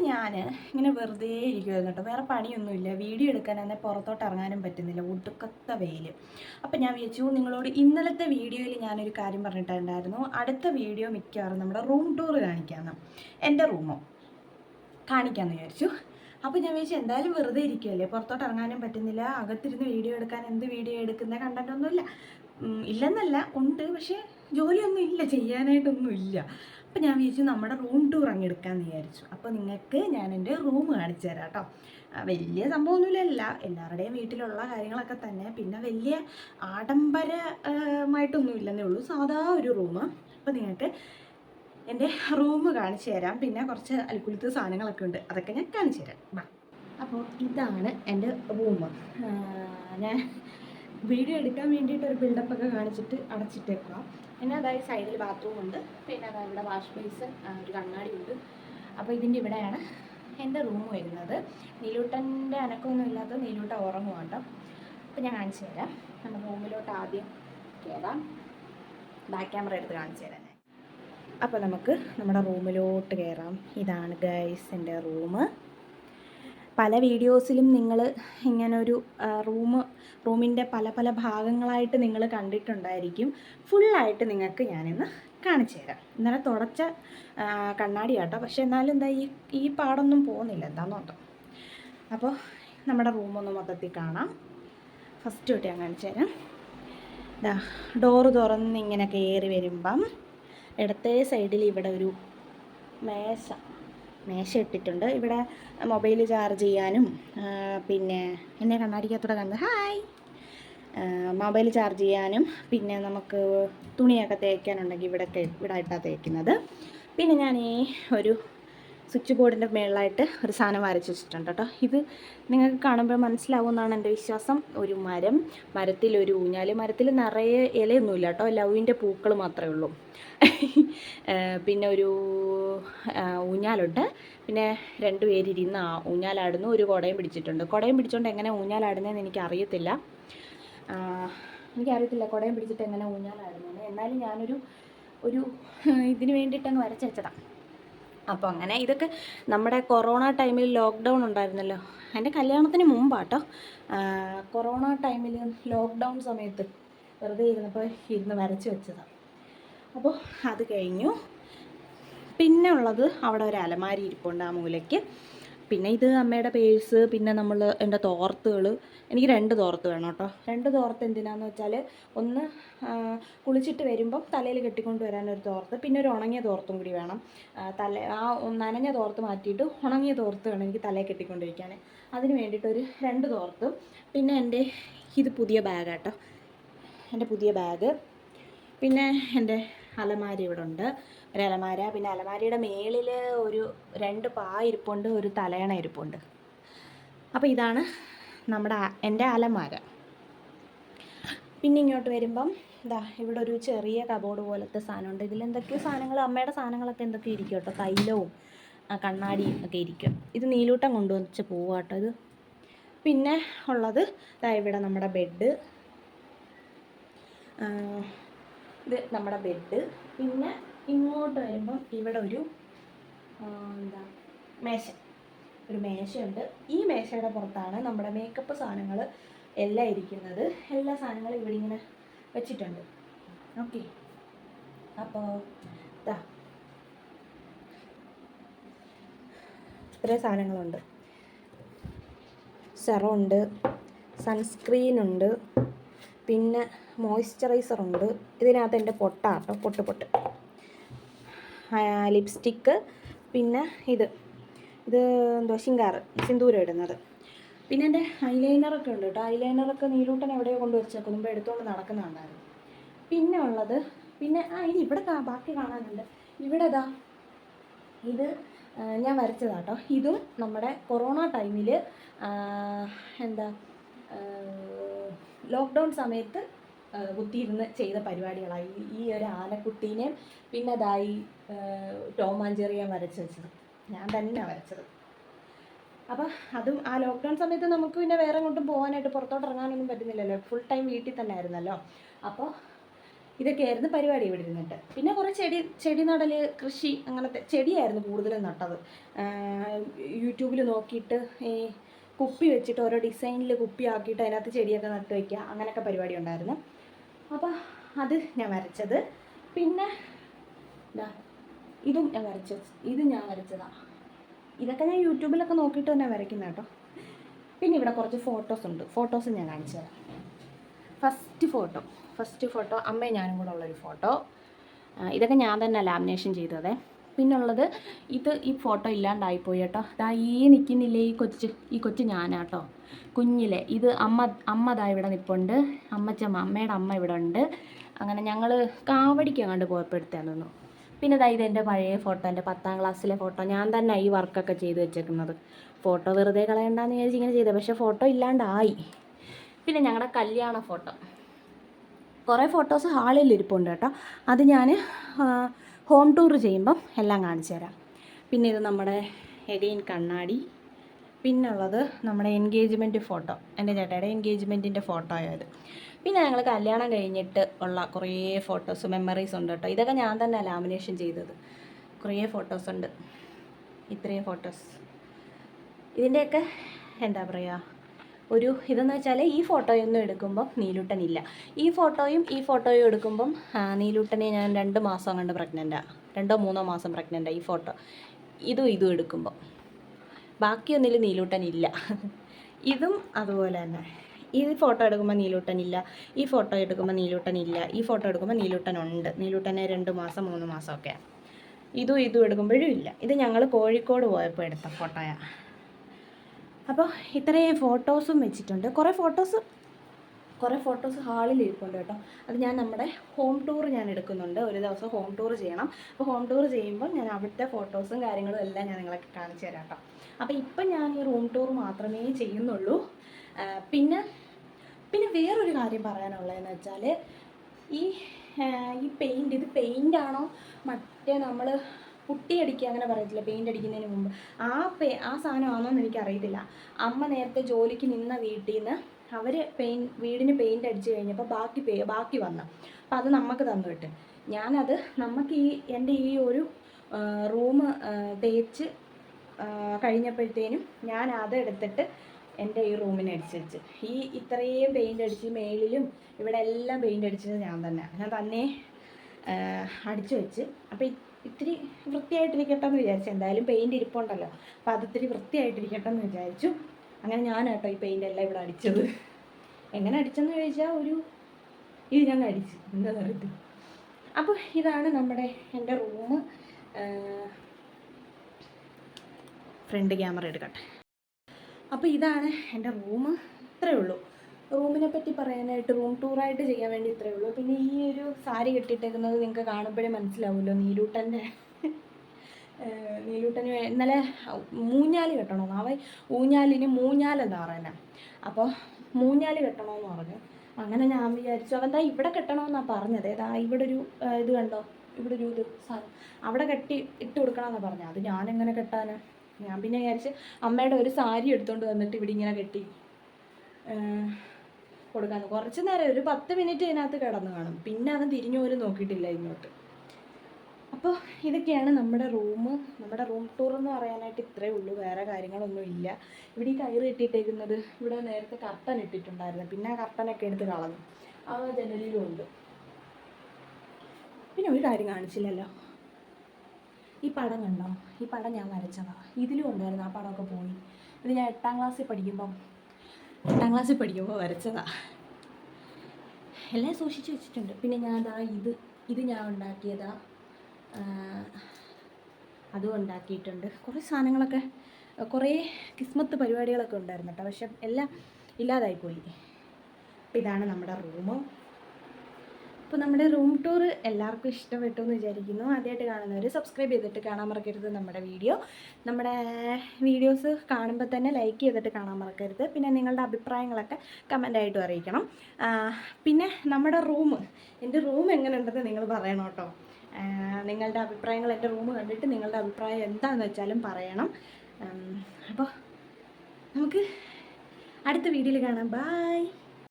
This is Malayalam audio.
അപ്പം ഞാൻ ഇങ്ങനെ വെറുതെ ഇരിക്കുമായിരുന്നു കേട്ടോ. വേറെ പണിയൊന്നുമില്ല. വീഡിയോ എടുക്കാനാണെ പുറത്തോട്ട് ഇറങ്ങാനും പറ്റുന്നില്ല. ഒടുക്കത്ത വെയിൽ അപ്പം ഞാൻ വിചാരിച്ചു നിങ്ങളോട് ഇന്നലത്തെ വീഡിയോയിൽ ഞാനൊരു കാര്യം പറഞ്ഞിട്ടുണ്ടായിരുന്നു. അടുത്ത വീഡിയോ മിക്കവാറും നമ്മുടെ റൂം ടൂർ കാണിക്കാമെന്ന് എന്റെ റൂമോ? കാണിക്കാമെന്ന് വിചാരിച്ചു. അപ്പോൾ ഞാൻ വിചാരിച്ചു എന്തായാലും വെറുതെ ഇരിക്കുകയല്ലേ പുറത്തോട്ട് ഇറങ്ങാനും പറ്റുന്നില്ല. അകത്തിരുന്ന് വീഡിയോ എടുക്കാൻ എന്ത് വീഡിയോ എടുക്കുന്ന കണ്ടന്റൊന്നുമില്ല ഇല്ലെന്നല്ല ഉണ്ട്. പക്ഷേ ജോലിയൊന്നും ഇല്ല. ചെയ്യാനായിട്ടൊന്നും ഇല്ല അപ്പം ഞാൻ വിചാരിച്ചു നമ്മുടെ റൂം ടൂർ അങ്ങ് എടുക്കാമെന്ന് വിചാരിച്ചു. അപ്പോൾ നിങ്ങൾക്ക് ഞാൻ എന്റെ റൂം കാണിച്ചു തരാം കേട്ടോ. വലിയ സംഭവമൊന്നുമില്ല എല്ലാവരുടെയും വീട്ടിലുള്ള കാര്യങ്ങളൊക്കെ തന്നെ. പിന്നെ വലിയ ആഡംബരമായിട്ടൊന്നും ഇല്ലെന്നേ ഉള്ളൂ. സാധാ ഒരു റൂം അപ്പോൾ നിങ്ങൾക്ക് എന്റെ റൂം കാണിച്ചു തരാം. പിന്നെ കുറച്ച് അൽക്കുലത്ത് സാധനങ്ങളൊക്കെ ഉണ്ട്. അതൊക്കെ ഞാൻ കാണിച്ചു തരാം. ബാ. അപ്പോൾ ഇതാണ് എന്റെ റൂം ഞാൻ വീഡിയോ എടുക്കാൻ വേണ്ടിയിട്ട് ഒരു ബിൽഡപ്പൊക്കെ കാണിച്ചിട്ട് അടച്ചിട്ടേക്കുക പിന്നെ അതായത് സൈഡിൽ ബാത്റൂം ഉണ്ട്. പിന്നെ അതായത് ഇവിടെ വാഷ് ബേസിൻ ഒരു കണ്ണാടി ഉണ്ട്. അപ്പോൾ ഇതിന്റെ ഇവിടെയാണ് എന്റെ റൂം വരുന്നത്. നീലൂട്ടന്റെ അനക്കമൊന്നും ഇല്ലാത്ത നീലൂട്ട ഉറങ്ങുവാണ്ടോ അപ്പോൾ ഞാൻ കാണിച്ചു തരാം. നമ്മുടെ റൂമിലോട്ട് ആദ്യം കയറാം ബാക്ക് ക്യാമറ എടുത്ത് കാണിച്ചു തരാം. അപ്പോൾ നമുക്ക് നമ്മുടെ റൂമിലോട്ട് കയറാം ഇതാണ് ഗൈസ് എന്റെ റൂം പല വീഡിയോസിലും നിങ്ങൾ ഇങ്ങനൊരു റൂം റൂമിന്റെ പല പല ഭാഗങ്ങളായിട്ട് നിങ്ങൾ കണ്ടിട്ടുണ്ടായിരിക്കും. ഫുള്ളായിട്ട് നിങ്ങൾക്ക് ഞാനിന്ന് കാണിച്ചു തരാം. ഇന്നലെ തുടച്ച കണ്ണാടി കേട്ടോ പക്ഷേ എന്നാലും എന്താ ഈ ഈ പാടൊന്നും പോകുന്നില്ല. എന്താന്ന് നോക്കാം. അപ്പോൾ നമ്മുടെ റൂമൊന്ന് മൊത്തത്തിൽ കാണാം. ഫസ്റ്റ് തൊട്ട് ഞാൻ കാണിച്ചു തരാം. ഇതാ ഡോറ് തുറന്ന് ഇങ്ങനെ കയറി വരുമ്പം ഇടത്തെ സൈഡിൽ ഇവിടെ ഒരു മേശ. മേശ ഇട്ടിട്ടുണ്ട്. ഇവിടെ മൊബൈൽ ചാർജ് ചെയ്യാനും പിന്നെ എന്നെ കണ്ണാടിക്കത്തൂടെ കണ്ട് ഹായ്. മൊബൈൽ ചാർജ് ചെയ്യാനും പിന്നെ നമുക്ക് തുണിയൊക്കെ തേക്കാനുണ്ടെങ്കിൽ ഇവിടെ ഇവിടെ ആയിട്ടാണ് തേക്കുന്നത്. പിന്നെ ഞാൻ ഈ ഒരു സ്വിച്ച് ബോർഡിന്റെ മേളിലായിട്ട് ഒരു സാധനം വരച്ച് വെച്ചിട്ടുണ്ട് കേട്ടോ. ഇത് നിങ്ങൾക്ക് കാണുമ്പോൾ മനസ്സിലാവും എന്നാണ് എന്റെ വിശ്വാസം. ഒരു മരം മരത്തിലൊരു ഊഞ്ഞാൽ മരത്തിൽ നിറയെ ഇലയൊന്നുമില്ല കേട്ടോ. ലവിന്റെ പൂക്കൾ മാത്രമേ ഉള്ളൂ. പിന്നെ ഒരു ഊഞ്ഞാലുണ്ട്. പിന്നെ രണ്ട് പേരിരുന്ന് ഊഞ്ഞാലാടുന്നു. ഒരു കുടയും പിടിച്ചിട്ടുണ്ട്. കുടയും പിടിച്ചുകൊണ്ട് എങ്ങനെ ഊഞ്ഞാലാടുന്നതെന്ന് എനിക്കറിയത്തില്ല. എനിക്കറിയത്തില്ല കുടയും പിടിച്ചിട്ട് എങ്ങനെ ഊഞ്ഞാലാടുന്നു എന്നാലും ഞാനൊരു ഒരു ഇതിന് വേണ്ടിയിട്ട് അങ്ങ് വരച്ച് വെച്ചതാണ് അപ്പോൾ അങ്ങനെ ഇതൊക്കെ നമ്മുടെ കൊറോണ ടൈമിൽ ലോക്ക്ഡൗൺ ഉണ്ടായിരുന്നല്ലോ. എന്റെ കല്യാണത്തിന് മുമ്പാട്ടോ. കൊറോണ ടൈമിൽ ലോക്ക്ഡൗൺ സമയത്ത് വെറുതെ ഇരുന്നപ്പോൾ ഇരുന്ന് വരച്ച് വെച്ചതാണ് അപ്പോൾ അത് കഴിഞ്ഞു. പിന്നെ ഉള്ളത് അവിടെ ഒരു അലമാരി ഇരിപ്പുണ്ട് ആ മൂലയ്ക്ക്. പിന്നെ ഇത് അമ്മയുടെ പേഴ്സ് പിന്നെ നമ്മൾ എന്റെ തോർത്തുകൾ. എനിക്ക് രണ്ട് തോർത്ത് വേണം കേട്ടോ. രണ്ട് തോർത്ത് എന്തിനാന്ന് വെച്ചാൽ ഒന്ന് കുളിച്ചിട്ട് വരുമ്പം തലയിൽ കെട്ടിക്കൊണ്ട് വരാനൊരു തോർത്ത് പിന്നെ ഒരു ഉണങ്ങിയ തോർത്തും കൂടി വേണം. തല ആ നനഞ്ഞ തോർത്ത് മാറ്റിയിട്ട് ഉണങ്ങിയ തോർത്ത് വേണം എനിക്ക് തലയിൽ കെട്ടിക്കൊണ്ടിരിക്കാൻ. അതിന് വേണ്ടിയിട്ടൊരു രണ്ട് തോർത്തും. പിന്നെ എന്റെ ഇത് പുതിയ ബാഗാട്ടോ. എന്റെ പുതിയ ബാഗ്. പിന്നെ എന്റെ അലമാരി ഇവിടെ ഉണ്ട് ഒരു അലമാര. പിന്നെ അലമാരയുടെ മേളിൽ ഒരു രണ്ട് പാ ഇരിപ്പുണ്ട് ഒരു തലയണ ഇരിപ്പുണ്ട്. അപ്പോൾ ഇതാണ് നമ്മുടെ എന്റെ അലമാര. പിന്നെ ഇങ്ങോട്ട് വരുമ്പം ഇതാ ഇവിടെ ഒരു ചെറിയ കബോർഡ് പോലത്തെ സാധനമുണ്ട്. ഇതിലെന്തൊക്കെയോ സാധനങ്ങൾ അമ്മയുടെ സാധനങ്ങളൊക്കെ എന്തൊക്കെ ഇരിക്കും കേട്ടോ. തൈലവും കണ്ണാടിയും ഒക്കെ ഇരിക്കും. ഇത് നീലൂട്ടം കൊണ്ടുവച്ച് കേട്ടോ ഇത്. പിന്നെ ഉള്ളത് ഇവിടെ നമ്മുടെ ബെഡ് ഇത് നമ്മുടെ ബെഡ് പിന്നെ ഇങ്ങോട്ട് വരുമ്പം ഇവിടെ ഒരു എന്താ മേശ. ഒരു മേശയുണ്ട്. ഈ മേശയുടെ പുറത്താണ് നമ്മുടെ മേക്കപ്പ് സാധനങ്ങൾ എല്ലാം ഇരിക്കുന്നത്. എല്ലാ സാധനങ്ങളും ഇവിടെ ഇങ്ങനെ വെച്ചിട്ടുണ്ട്. ഓക്കെ അപ്പോൾ ഇതാ ഇത്രയും സാധനങ്ങളുണ്ട്. സെറുണ്ട് സൺസ്ക്രീനുണ്ട് പിന്നെ മോയ്സ്ചറൈസർ ഉണ്ട് ഇതിനകത്ത് എന്റെ പൊട്ടാട്ടോ പൊട്ട് പൊട്ട്. ലിപ്സ്റ്റിക്ക് പിന്നെ ഇത്. ഇത് എന്തോ ശിങ്കാറ് സിന്ദൂരം ഇടുന്നത്. പിന്നെ എന്റെ ഐലൈനറൊക്കെ ഉണ്ട് കേട്ടോ. ഐലൈനറൊക്കെ നീലൂട്ടൻ എവിടെയോ കൊണ്ട് വെച്ചാൽ കുടുംബം എടുത്തുകൊണ്ട് നടക്കുന്നുണ്ടായിരുന്നു പിന്നെ ഉള്ളത് പിന്നെ ആ ഇനി ഇവിടെ ബാക്കി കാണാനുണ്ട്. ഇവിടെ ഇതാ ഇത് ഞാൻ ഞാൻ വരച്ചതാട്ടോ. ഇതും നമ്മുടെ കൊറോണ ടൈമിൽ എന്താ ലോക്ക്ഡൗൺ സമയത്ത് കുത്തിയിരുന്ന് ചെയ്ത പരിപാടികളായി. ഈ- ഒരു ആനക്കുട്ടീനെയും പിന്നെ അതായി ടോം ആൻഡ് ഞാൻ വരച്ച് വെച്ചത്. ഞാൻ തന്നെ വരച്ചത്. അപ്പം അതും ആ ലോക്ക്ഡൗൺ സമയത്ത് നമുക്ക് പിന്നെ വേറെ എങ്ങോട്ടും പോകാനായിട്ട് പുറത്തോട്ട് ഇറങ്ങാനൊന്നും പറ്റുന്നില്ലല്ലോ. ഫുൾ ടൈം വീട്ടിൽ തന്നെ ആയിരുന്നല്ലോ. അപ്പോൾ ഇതൊക്കെയായിരുന്നു പരിപാടി ഇവിടെ ഇരുന്നിട്ട്. പിന്നെ കുറേ ചെടി ചെടി നടൽ കൃഷി അങ്ങനത്തെ ചെടിയായിരുന്നു കൂടുതലും നട്ടത്. യൂട്യൂബിൽ നോക്കിയിട്ട് ഈ കുപ്പി വെച്ചിട്ട് ഓരോ ഡിസൈനിൽ കുപ്പി ആക്കിയിട്ട് അതിനകത്ത് ചെടിയൊക്കെ നട്ട് വയ്ക്കുക അങ്ങനെയൊക്കെ പരിപാടി ഉണ്ടായിരുന്നു. അപ്പോൾ അത് ഞാൻ വരച്ചത്. പിന്നെ ദാ ഇതും ഞാൻ വരച്ച ഇത് ഞാൻ വരച്ചതാണ് ഇതൊക്കെ ഞാൻ യൂട്യൂബിലൊക്കെ നോക്കിയിട്ട് തന്നെ വരയ്ക്കുന്ന കേട്ടോ. പിന്നെ ഇവിടെ കുറച്ച് ഫോട്ടോസ് ഉണ്ട്. ഫോട്ടോസ് ഞാൻ കാണിച്ചു തരാം. ഫസ്റ്റ് ഫോട്ടോ ഫസ്റ്റ് ഫോട്ടോ അമ്മയും ഞാനും കൂടെ ഉള്ളൊരു ഫോട്ടോ. ഇതൊക്കെ ഞാൻ തന്നെ ലാമിനേഷൻ ചെയ്തതേ. പിന്നുള്ളത് ഇത് ഈ ഫോട്ടോ ഇല്ലാണ്ടായിപ്പോയി കേട്ടോ. ദാ ഈ നിൽക്കുന്നില്ലേ ഈ കൊച്ച് ഈ കൊച്ച് ഞാനാട്ടോ കുഞ്ഞിലെ ഇത് അമ്മ അമ്മ ഇവിടെ നിൽപ്പുണ്ട് അമ്മച്ചമ്മ അമ്മയുടെ അമ്മ ഇവിടെ ഉണ്ട്. അങ്ങനെ ഞങ്ങൾ കാവടിക്ക് അങ്ങോട്ട് പോയപ്പോൾ എടുത്താന്ന് തോന്നുന്നു പിന്നെ ദാ ഇത് എന്റെ പഴയ ഫോട്ടോ എന്റെ പത്താം ക്ലാസ്സിലെ ഫോട്ടോ. ഞാൻ തന്നെ ഈ വർക്കൊക്കെ ചെയ്ത് വെച്ചേക്കുന്നത്. ഫോട്ടോ വെറുതെ കളയണ്ടെന്ന് വിചാരിച്ച് ഇങ്ങനെ ചെയ്തത് പക്ഷേ ഫോട്ടോ ഇല്ലാണ്ടായി. പിന്നെ ഞങ്ങളുടെ കല്യാണ ഫോട്ടോ. കുറേ ഫോട്ടോസ് ഹാളിൽ ഇരിപ്പുണ്ട് കേട്ടോ. അത് ഞാൻ ഹോം ടൂർ ചെയ്യുമ്പം എല്ലാം കാണിച്ചു തരാം. പിന്നെ ഇത് നമ്മുടെ എഡീൻ കണ്ണാടി. പിന്നുള്ളത് നമ്മുടെ എൻഗേജ്മെന്റ് ഫോട്ടോ. എന്റെ ചേട്ടയുടെ എൻഗേജ്മെന്റിന്റെ ഫോട്ടോ ആയത് പിന്നെ ഞങ്ങൾ കല്യാണം കഴിഞ്ഞിട്ട് ഉള്ള കുറേ ഫോട്ടോസ് മെമ്മറീസ് ഉണ്ട് കേട്ടോ. ഇതൊക്കെ ഞാൻ തന്നെ ലാമിനേഷൻ ചെയ്തത്. കുറേ ഫോട്ടോസ് ഉണ്ട്. ഇത്രയും ഫോട്ടോസ് ഇതിന്റെയൊക്കെ എന്താ പറയുക? ഒരു ഇതെന്ന് വെച്ചാൽ ഈ ഫോട്ടോയൊന്നും എടുക്കുമ്പം നീലൂട്ടനില്ല. ഈ ഫോട്ടോയും ഈ ഫോട്ടോയും എടുക്കുമ്പം നീലൂട്ടനെ ഞാൻ രണ്ട് മാസം കണ്ട് പ്രഗ്നന്റാണ് രണ്ടോ മൂന്നോ മാസം പ്രഗ്നന്റാണ് ഈ ഫോട്ടോ. ഇതും ഇതും എടുക്കുമ്പോൾ ബാക്കിയൊന്നിൽ നീലൂട്ടനില്ല. ഇതും അതുപോലെ തന്നെ. ഈ ഫോട്ടോ എടുക്കുമ്പോൾ നീലൂട്ടനില്ല ഈ ഫോട്ടോ എടുക്കുമ്പോൾ നീലൂട്ടനില്ല ഈ ഫോട്ടോ എടുക്കുമ്പോൾ നീലൂട്ടനുണ്ട്. നീലൂട്ടനെ രണ്ട് മാസം മൂന്ന് മാസമൊക്കെയാണ് ഇതും ഇതും എടുക്കുമ്പോഴും ഇല്ല. ഇത് ഞങ്ങൾ കോഴിക്കോട് പോയപ്പോൾ എടുത്ത ഫോട്ടോയാണ് അപ്പോൾ ഇത്രയും ഫോട്ടോസും വെച്ചിട്ടുണ്ട്. കുറേ ഫോട്ടോസ് കുറേ ഫോട്ടോസ് ഹാളിൽ ഇരിപ്പുണ്ട് കേട്ടോ. അത് ഞാൻ നമ്മുടെ ഹോം ടൂർ ഞാൻ എടുക്കുന്നുണ്ട്. ഒരു ദിവസം ഹോം ടൂർ ചെയ്യണം. അപ്പോൾ ഹോം ടൂർ ചെയ്യുമ്പോൾ ഞാൻ അവിടുത്തെ ഫോട്ടോസും കാര്യങ്ങളും എല്ലാം ഞാൻ നിങ്ങളൊക്കെ കാണിച്ചു തരാം കേട്ടോ. അപ്പോൾ ഇപ്പം ഞാൻ ഈ റൂം ടൂർ മാത്രമേ ചെയ്യുന്നുള്ളൂ. പിന്നെ പിന്നെ വേറൊരു കാര്യം പറയാനുള്ളതെന്ന് വെച്ചാൽ ഈ ഈ പെയിന്റ് ഇത് പെയിന്റ് ആണോ മറ്റേ നമ്മൾ പുട്ടി അടിക്കുക അങ്ങനെ പറയത്തില്ല പെയിന്റ് അടിക്കുന്നതിന് മുമ്പ്. ആ പേ ആ സാധനമാണോ എന്ന് എനിക്കറിയത്തില്ല. അമ്മ നേരത്തെ ജോലിക്ക് നിന്ന വീട്ടിൽ നിന്ന് അവർ പെയിൻ വീടിന് പെയിന്റ് അടിച്ച് കഴിഞ്ഞപ്പോൾ ബാക്കി പേ ബാക്കി വന്നു. അപ്പം അത് നമുക്ക് തന്നു വിട്ട്. ഞാനത് നമുക്ക് ഈ എന്റെ ഈ ഒരു റൂം തേച്ച് കഴിഞ്ഞപ്പോഴത്തേനും ഞാൻ അതെടുത്തിട്ട് എന്റെ ഈ റൂമിന് അടിച്ച് വെച്ച്. ഈ ഇത്രയും പെയിന്റ് അടിച്ച് മേളിലും ഇവിടെ എല്ലാം പെയിന്റ് അടിച്ചത് ഞാൻ തന്നെ. ഞാൻ തന്നെ അടിച്ചു വെച്ച്. അപ്പോൾ ഇത്തിരി വൃത്തിയായിട്ടിരിക്കട്ടെ എന്ന് വിചാരിച്ചു. എന്തായാലും പെയിന്റ് ഇരിപ്പുണ്ടല്ലോ. അപ്പോൾ അത് ഇത്തിരി വൃത്തിയായിട്ടിരിക്കട്ടെ എന്ന് വിചാരിച്ചു. അങ്ങനെ ഞാൻ കേട്ടോ ഈ പെയിന്റ് എല്ലാം ഇവിടെ അടിച്ചത്. എങ്ങനെ അടിച്ചെന്ന് ചോദിച്ചാൽ ഒരു ഇതിനങ്ങ് അടിച്ചു. എന്താ പറയുക അപ്പോൾ ഇതാണ് നമ്മുടെ എന്റെ റൂം ഫ്രണ്ട് ക്യാമറ എടുക്കട്ടെ. അപ്പോൾ ഇതാണ് എന്റെ റൂം ഇത്രയേ ഉള്ളൂ. റൂമിനെ പറ്റി പറയാനായിട്ട് റൂം ടൂറായിട്ട് ചെയ്യാൻ വേണ്ടി ഇത്രയേ ഉള്ളൂ. പിന്നെ ഈ ഒരു സാരി കെട്ടിയിട്ടേക്കുന്നത് നിങ്ങൾക്ക് കാണുമ്പോഴേ മനസ്സിലാവുമല്ലോ നീലൂട്ടന്റെ. നീലൂട്ടന് ഇന്നലെ മൂഞ്ഞാൽ കെട്ടണമെന്ന് അവൻ ഊഞ്ഞാലിന് മൂഞ്ഞാലെന്ന് പറയുന്നത് അപ്പോൾ മൂഞ്ഞാൽ കെട്ടണമെന്ന് പറഞ്ഞു. അങ്ങനെ ഞാൻ വിചാരിച്ചു അവൻ ദാ ഇവിടെ കെട്ടണമെന്നാണ് പറഞ്ഞത്. ഏതാ ഇവിടെ ഒരു ഇത് കണ്ടോ? ഇവിടെ ഒരു ഇത് സാധനം. അവിടെ കെട്ടി ഇട്ട് കൊടുക്കണമെന്നാണ് പറഞ്ഞത്. അത് ഞാനെങ്ങനെ കെട്ടാന്? ഞാൻ പിന്നെ വിചാരിച്ച് അമ്മയുടെ ഒരു സാരി എടുത്തുകൊണ്ട് വന്നിട്ട് ഇവിടെ ഇങ്ങനെ കെട്ടി. കൊടുക്കാന്ന്. കുറച്ച് നേരം ഒരു പത്ത് മിനിറ്റ് ഇതിനകത്ത് കിടന്നു കാണും. പിന്നെ അവൻ തിരിഞ്ഞു പോലും നോക്കിയിട്ടില്ല ഇങ്ങോട്ട്. അപ്പോൾ ഇതൊക്കെയാണ് നമ്മുടെ റൂം. നമ്മുടെ റൂം ടൂർ എന്ന് പറയാനായിട്ട് ഇത്രയേ ഉള്ളൂ. വേറെ കാര്യങ്ങളൊന്നും ഇല്ല. ഇവിടെ ഈ കയറ് കെട്ടിയിട്ടേക്കുന്നത് ഇവിടെ നേരത്തെ കർട്ടൻ ഇട്ടിട്ടുണ്ടായിരുന്നു. പിന്നെ ആ കർട്ടനൊക്കെ എടുത്ത് കളഞ്ഞു. ആ ജനലിലും ഉണ്ട്. പിന്നെ ഒരു കാര്യം കാണിച്ചില്ലല്ലോ. ഈ പടം കണ്ടോ? ഈ പടം ഞാൻ വരച്ചതാണ് ഇതിലും ഉണ്ടായിരുന്നു ആ പടമൊക്കെ പോയി. ഇത് ഞാൻ എട്ടാം ക്ലാസ്സിൽ പഠിക്കുമ്പം എട്ടാം ക്ലാസ്സിൽ പഠിക്കുമ്പോൾ വരച്ചതാ. എല്ലാം സൂക്ഷിച്ച് വെച്ചിട്ടുണ്ട്. പിന്നെ ഞാൻ ദാ ഇത് ഇത് ഞാൻ ഉണ്ടാക്കിയതാ. അതും ഉണ്ടാക്കിയിട്ടുണ്ട്. കുറേ സാധനങ്ങളൊക്കെ കുറേ കിസ്മത്ത് പരിപാടികളൊക്കെ ഉണ്ടായിരുന്നു കേട്ടോ. പക്ഷെ എല്ലാം ഇല്ലാതായിപ്പോയി. അപ്പം ഇതാണ് നമ്മുടെ റൂം അപ്പോൾ നമ്മുടെ റൂം ടൂർ എല്ലാവർക്കും ഇഷ്ടപ്പെട്ടു എന്ന് വിചാരിക്കുന്നു. ആദ്യമായിട്ട് കാണുന്നവർ സബ്സ്ക്രൈബ് ചെയ്തിട്ട് കാണാൻ മറക്കരുത് നമ്മുടെ വീഡിയോ. നമ്മുടെ വീഡിയോസ് കാണുമ്പോൾ തന്നെ ലൈക്ക് ചെയ്തിട്ട് കാണാൻ മറക്കരുത്. പിന്നെ നിങ്ങളുടെ അഭിപ്രായങ്ങളൊക്കെ കമന്റായിട്ടും അറിയിക്കണം. പിന്നെ നമ്മുടെ റൂം എന്റെ റൂം എങ്ങനെയുണ്ടെന്ന് നിങ്ങൾ പറയണം കേട്ടോ. നിങ്ങളുടെ അഭിപ്രായങ്ങൾ എന്റെ റൂം കണ്ടിട്ട് നിങ്ങളുടെ അഭിപ്രായം എന്താണെന്ന് വെച്ചാലും പറയണം. അപ്പോൾ നമുക്ക് അടുത്ത വീഡിയോയിൽ കാണാം. ബായ്